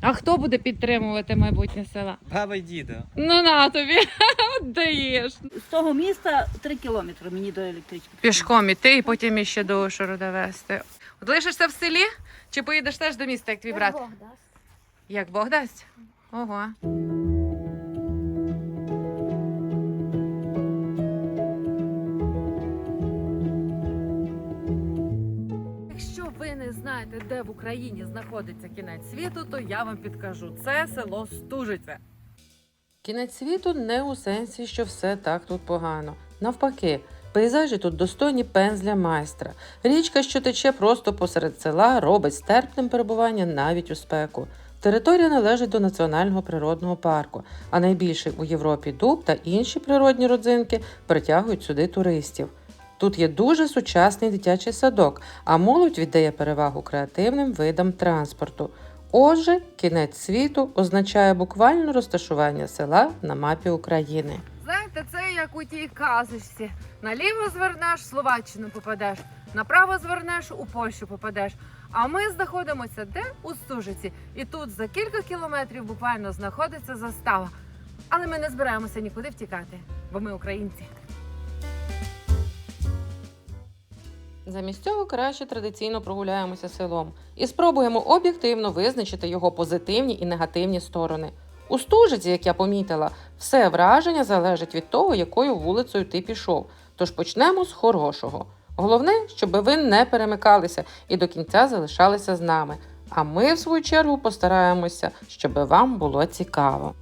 А хто буде підтримувати майбутнє села? Баба й дідо. Ну на тобі От даєш. З того міста три кілометри мені до електрички. Пішком іти і потім іще до Ошору довести. От лишишся в селі чи поїдеш теж до міста, як твій брат? Як Бог дасть? Ого. Україні знаходиться кінець світу, то я вам підкажу. Це село Стужиця. Кінець світу не у сенсі, що все так тут погано. Навпаки, пейзажі тут достойні пензля майстра. Річка, що тече просто посеред села, робить стерпним перебування навіть у спеку. Територія належить до національного природного парку, а найбільший у Європі дуб та інші природні родзинки притягують сюди туристів. Тут є дуже сучасний дитячий садок, а молодь віддає перевагу креативним видам транспорту. Отже, кінець світу означає буквально розташування села на мапі України. Знаєте, це як у тій казочці. Наліво звернеш, в Словаччину попадеш, направо звернеш, у Польщу попадеш. А ми знаходимося де у Стужиці. І тут за кілька кілометрів буквально знаходиться застава. Але ми не збираємося нікуди втікати, бо ми українці. Замість цього краще традиційно прогуляємося селом і спробуємо об'єктивно визначити його позитивні і негативні сторони. У стужиці, як я помітила, все враження залежить від того, якою вулицею ти пішов. Тож почнемо з хорошого. Головне, щоб ви не перемикалися і до кінця залишалися з нами. А ми, в свою чергу, постараємося, щоб вам було цікаво.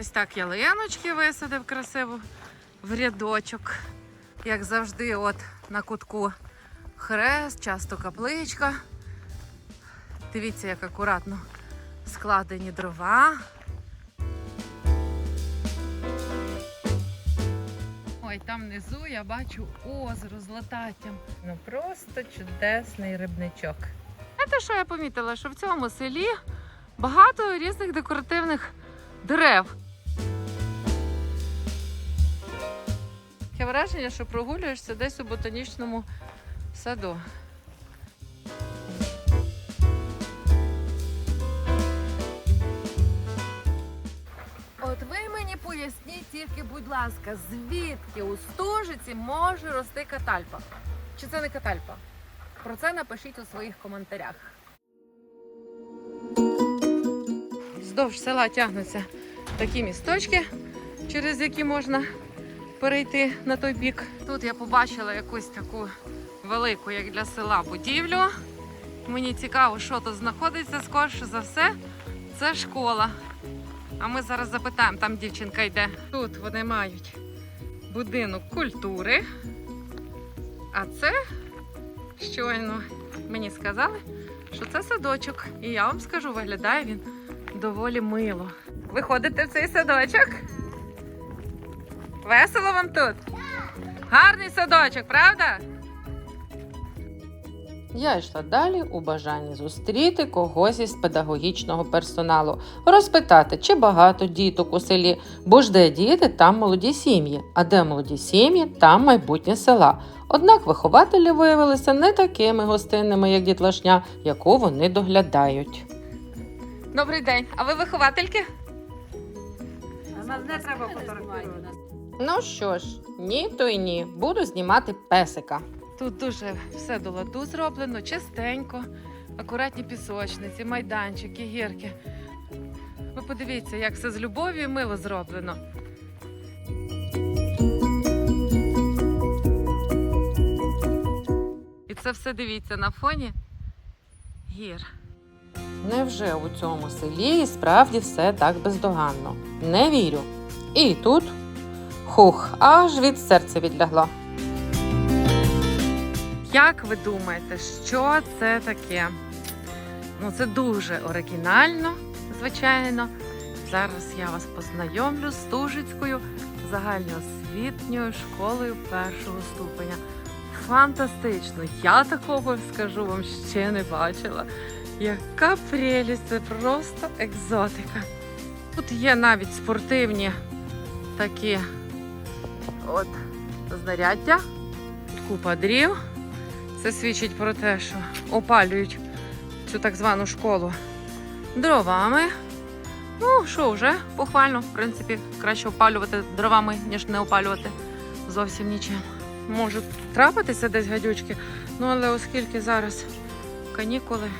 Ось так я лияночки висадив красиво в рядочок. Як завжди, от на кутку хрест, часто капличка. Дивіться, як акуратно складені дрова. Ой, там внизу я бачу озеро з лататтям. Ну просто чудесний рибничок. Знаєте, що я помітила? Що в цьому селі багато різних декоративних дерев. Таке враження, що прогулюєшся десь у ботанічному саду. От ви мені поясніть тільки, будь ласка, звідки у стужиці може рости катальпа? Чи це не катальпа? Про це напишіть у своїх коментарях. Вздовж села тягнуться такі місточки, через які можна перейти на той бік. Тут я побачила якусь таку велику, як для села, будівлю. Мені цікаво, що тут знаходиться. Скорше за все, це школа. А ми зараз запитаємо, там дівчинка йде. Тут вони мають будинок культури. А це щойно мені сказали, що це садочок. І я вам скажу, виглядає він доволі мило. Ви ходите в цей садочок? Весело вам тут? Гарний садочок, правда? Я йшла далі у бажанні зустріти когось із педагогічного персоналу, розпитати, чи багато діток у селі, бо ж де діти, там молоді сім'ї, а де молоді сім'ї, там майбутнє села. Однак вихователі виявилися не такими гостинними, як дітлашня, яку вони доглядають. Добрий день, а ви виховательки? А нас не треба фотографувати. Ну що ж, ні, то й ні. Буду знімати песика. Тут дуже все до ладу зроблено, чистенько, акуратні пісочниці, майданчики, гірки. Ви подивіться, як все з любов'ю і мило зроблено. І це все дивіться на фоні гір. Невже у цьому селі і справді все так бездоганно? Не вірю. І тут Хух, аж від серця відлягло. Як ви думаєте, що це таке? Ну, це дуже оригінально, звичайно. Зараз я вас познайомлю з Стужицькою загальноосвітньою школою першого ступеня. Фантастично! Я такого скажу вам ще не бачила. Яка прелість, це просто екзотика. Тут є навіть спортивні такі от знаряддя, купа дрів. Це свідчить про те, що опалюють цю так звану школу дровами. Ну, що вже, похвально, в принципі, краще опалювати дровами, ніж не опалювати зовсім нічим. Можуть трапитися десь гадючки, ну але оскільки зараз канікули,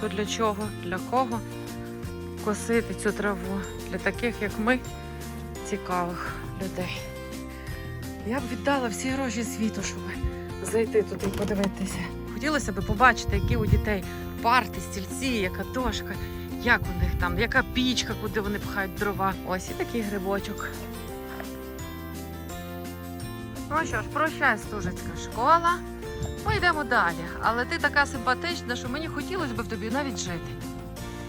то для чого, для кого косити цю траву? Для таких, як ми, цікавих людей. Я б віддала всі гроші світу, щоб зайти туди і подивитися. Хотілося б побачити, які у дітей парти, стільці, яка дошка, як у них там, яка пічка, куди вони пхають дрова. Ось і такий грибочок. Ну що ж, прощай, стужицька школа. Ми йдемо далі. Але ти така симпатична, що мені хотілося б в тобі навіть жити.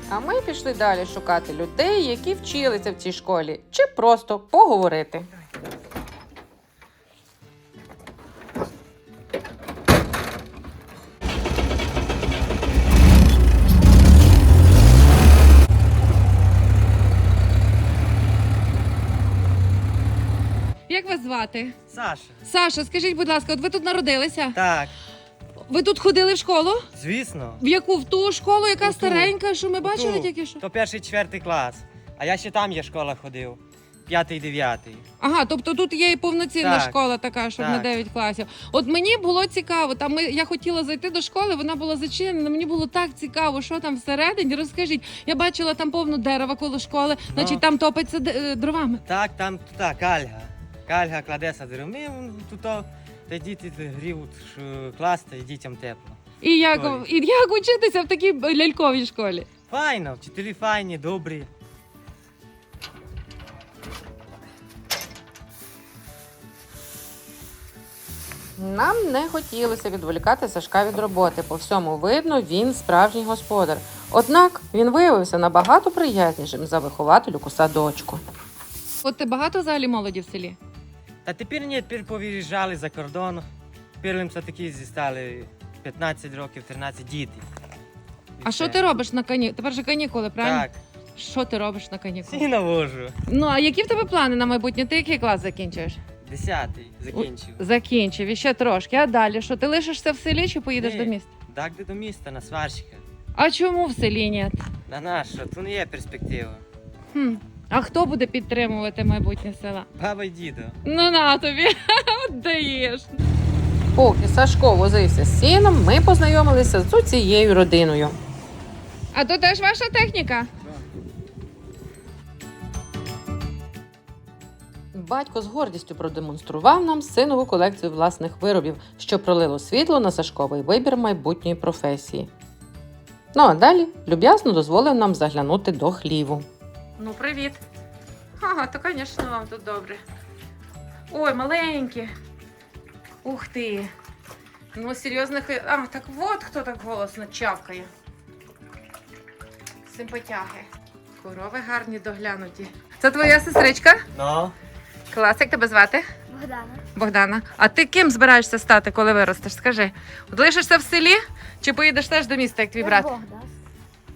А ми пішли далі шукати людей, які вчилися в цій школі, чи просто поговорити. Звати? Саша. Саша, скажіть, будь ласка, от ви тут народилися? Так, Ви тут ходили в школу? звісно. В яку? В ту школу, яка У ту. старенька, що ми бачили ту. тільки що? То перший четвертий клас. А я ще там є школа ходив. П'ятий, дев'ятий. Ага, тобто тут є і повноцінна Так. школа така, щоб на Так. 9 класів. От мені було цікаво, там ми, я хотіла зайти до школи, вона була зачинена. Мені було так цікаво, що там всередині. Розкажіть, я бачила там повно дерева коло школи, Ну. значить там топиться е, дровами. Так, там так, кальга. Кальга кладеться деревми, тут та діти гріють ш- клас, та дітям тепло. І як, і як учитися в такій ляльковій школі? Файно, вчителі файні, добрі. Нам не хотілося відволікати Сашка від роботи. По всьому видно, він справжній господар. Однак він виявився набагато приязнішим за вихователю садочку. От ти багато взагалі молоді в селі? Та тепер ні, тепер повиїжджали за кордон. Тепер їм все такі зістали 15 років, 13 діти. А що ти робиш на канікули? Тепер же канікули, правильно? Так, Що ти робиш на канікулах? всі навожу. Ну а які в тебе плани на майбутнє? Ти який клас закінчуєш? Десятий закінчив. Закінчив і ще трошки. А далі що? Ти лишишся в селі чи поїдеш Ні. до міста? Так, де до міста, на сварщика. А чому в селі ні? На нащо? Тут не є перспектива. Хм. А хто буде підтримувати майбутнє села? Баба й дідо. Ну на тобі, От даєш. Поки Сашко возився з сіном, ми познайомилися з цією родиною. А то теж ваша техніка? Батько з гордістю продемонстрував нам синову колекцію власних виробів, що пролило світло на Сашковий вибір майбутньої професії. Ну а далі люб'язно дозволив нам заглянути до хліву. Ну, привіт. Ага, то, звісно, вам тут добре. Ой, маленькі. Ух ти. Ну, серйозно, хи- а, так от хто так голосно чавкає. Симпатяги. Корови гарні доглянуті. Це твоя сестричка? Ну, Клас, як тебе звати? Богдана. Богдана. А ти ким збираєшся стати, коли виростеш? Скажи. От лишишся в селі чи поїдеш теж до міста, як твій брат? Бог дасть.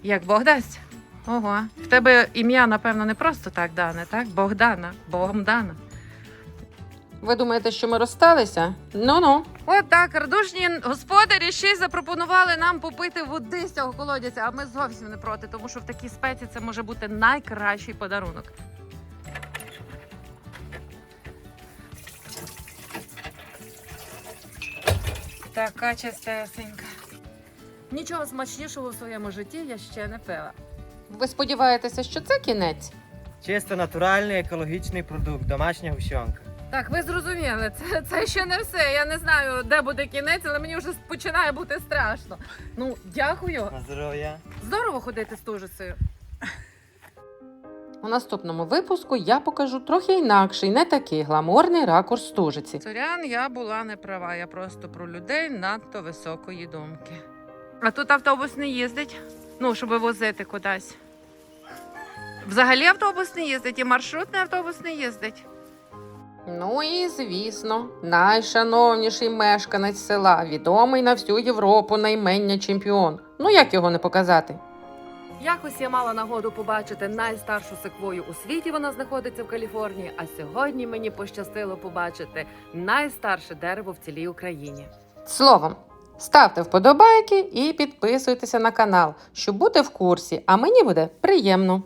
Як Бог дасть? Ого. В тебе ім'я, напевно, не просто так дане, так? Богдана, Богом дана. Ви думаєте, що ми розсталися? Ну-ну. От так, радушні господарі ще й запропонували нам попити води з цього колодязя, а ми зовсім не проти, тому що в такій спеці це може бути найкращий подарунок. Така чистесенька. Нічого смачнішого в своєму житті я ще не пила. Ви сподіваєтеся, що це кінець? чисто натуральний екологічний продукт, домашня гущонка. Так, ви зрозуміли, це, це ще не все. Я не знаю, де буде кінець, але мені вже починає бути страшно. Ну, дякую. На здоров'я. Здорово ходити з тужицею. У наступному випуску я покажу трохи інакший, не такий гламурний ракурс стужиці. Сорян, я була не права, я просто про людей надто високої думки. А тут автобус не їздить, ну, щоб возити кудись. Взагалі автобус не їздить, і маршрутний автобус не їздить. Ну і звісно, найшановніший мешканець села, відомий на всю Європу наймення чемпіон. Ну як його не показати? Якось я мала нагоду побачити найстаршу секвою у світі. Вона знаходиться в Каліфорнії. А сьогодні мені пощастило побачити найстарше дерево в цілій Україні. Словом, Ставте вподобайки і підписуйтеся на канал, щоб бути в курсі, а мені буде приємно.